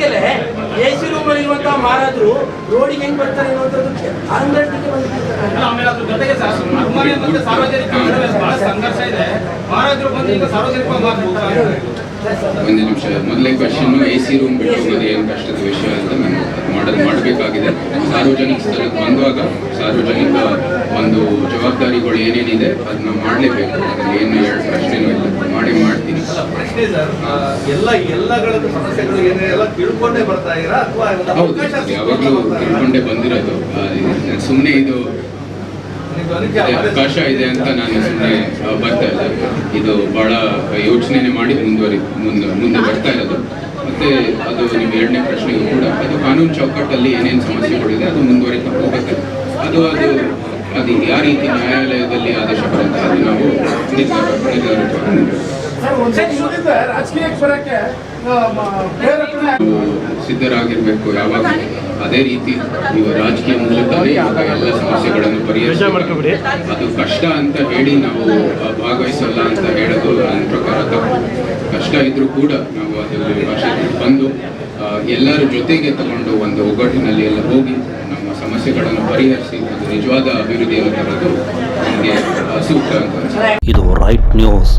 ಈಗಲೇ A C room ಇರುವಂತಹ ಮಹಾರಾಜರು ರೋಡಿಗೆ ಹೆಂಗ್ ಬರ್ತಾರೆ ಅನ್ನುವಂಥದ್ದು ಅಂಗಡಿಗೆ ಬಂದಿರ್ತಾರೆ ಇಲ್ಲ, ಆಮೇಲೆ ಅದ್ರ ಜೊತೆಗೆ ಸರ್ ಅಭಿಮಾನಿ ಮತ್ತೆ ಸಾರ್ವಜನಿಕ ನಡುವೆ ಬಹಳ ಸಂಘರ್ಷ ಇದೆ. ಮಹಾರಾಜರು ಬಂದು ಈಗ ಸಾರ್ವಜನಿಕವಾಗಿ ಮಾತು ಒಂದು ನಿಮಿಷ ಮೊದಲೇ ಕ್ವಶನ್ ಎ ಸಿ ರೂಮ್ ಬಿಟ್ಟು ಏನು ಕಷ್ಟದ ವಿಷಯ ಅಂತ ನಾನು ಅದು ಮಾಡೋದು ಮಾಡಬೇಕಾಗಿದೆ. ಸಾರ್ವಜನಿಕ ಸ್ಥಳಕ್ಕೆ ಬಂದಾಗ ಸಾರ್ವಜನಿಕ ಒಂದು ಜವಾಬ್ದಾರಿಗಳು ಏನೇನಿದೆ ಅದನ್ನ ಮಾಡಲೇಬೇಕು. ಅದ್ರಲ್ಲಿ ಏನು ಎರಡು ಪ್ರಶ್ನೆನೂ ಇಲ್ಲ. ಮಾಡಿ ಮಾಡ್ತೀನಿ ಪ್ರಶ್ನೆ ಸರ್ ಎಲ್ಲ ಎಲ್ಲಗಳದ್ದು ಸಮಸ್ಯೆಗಳು ಏನೆಲ್ಲ ತಿಳ್ಕೊಂಡೇ ಬರ್ತಾ ಇರಾ ಅಥವಾ ಯಾವಾಗಲೂ ತಿಳ್ಕೊಂಡೇ ಬಂದಿರೋದು. ಸುಮ್ಮನೆ ಇದು ಅವಕಾಶ ಇದೆ ಅಂತ ನಾನು ಸುಮ್ಮನೆ ಬರ್ತಾ ಇಲ್ಲ. ಇದು ಬಹಳ ಯೋಚನೆ ಮಾಡಿ ಮುಂದುವರಿ ಮುಂದೆ ಮುಂದೆ ಬರ್ತಾ ಇರೋದು. ಮತ್ತೆ ಅದು ನಿಮ್ಮ ಎರಡನೇ ಪ್ರಶ್ನೆಗೂ ಕೂಡ ಅದು ಕಾನೂನು ಚೌಕಟ್ಟಲ್ಲಿ ಏನೇನು ಸಮಸ್ಯೆಗಳಿದೆ ಅದು ಮುಂದುವರಿತಾ ಹೋಗುತ್ತೆ. ಅದು ಅದು ಅದು ಯಾವ ರೀತಿ ನ್ಯಾಯಾಲಯದಲ್ಲಿ ಆದೇಶ ಬರುತ್ತೆ ಅದು ನಾವು ನಿರ್ಧಾರ ನಿರ್ಧಾರವಾಗಿ ಸಿದ್ಧರಾಗಿರ್ಬೇಕು ಯಾವಾಗ? ಅದೇ ರೀತಿ ನೀವು ರಾಜಕೀಯ ಮೂಲದಲ್ಲಿ ಇವಾಗ ಎಲ್ಲ ಸಮಸ್ಯೆಗಳನ್ನು ಪರಿಹರಿಸಬೇಕು. ಅದು ಕಷ್ಟ ಅಂತ ಹೇಳಿ ನಾವು ಭಾಗವಹಿಸಲ್ಲ ಅಂತ ಹೇಳೋದು ನನ್ನ ಪ್ರಕಾರ ತಪ್ಪು. ಕಷ್ಟ ಇದ್ರೂ ಕೂಡ ನಾವು ಅದರಲ್ಲಿ ಭಾಷೆಗೆ ಬಂದು ಎಲ್ಲರ ಜೊತೆಗೆ ತಗೊಂಡು ಒಂದು ಒಗ್ಗಟ್ಟಿನಲ್ಲಿ ಎಲ್ಲ ಹೋಗಿ ನಮ್ಮ ಸಮಸ್ಯೆಗಳನ್ನು ಪರಿಹರಿಸಿ ಅದು ನಿಜವಾದ ಅಭಿವೃದ್ಧಿಯನ್ನು ತರೋದು ನಮಗೆ ಸೂಕ್ತ ಅಂತ. ಇದು ರೈಟ್ ನ್ಯೂಸ್.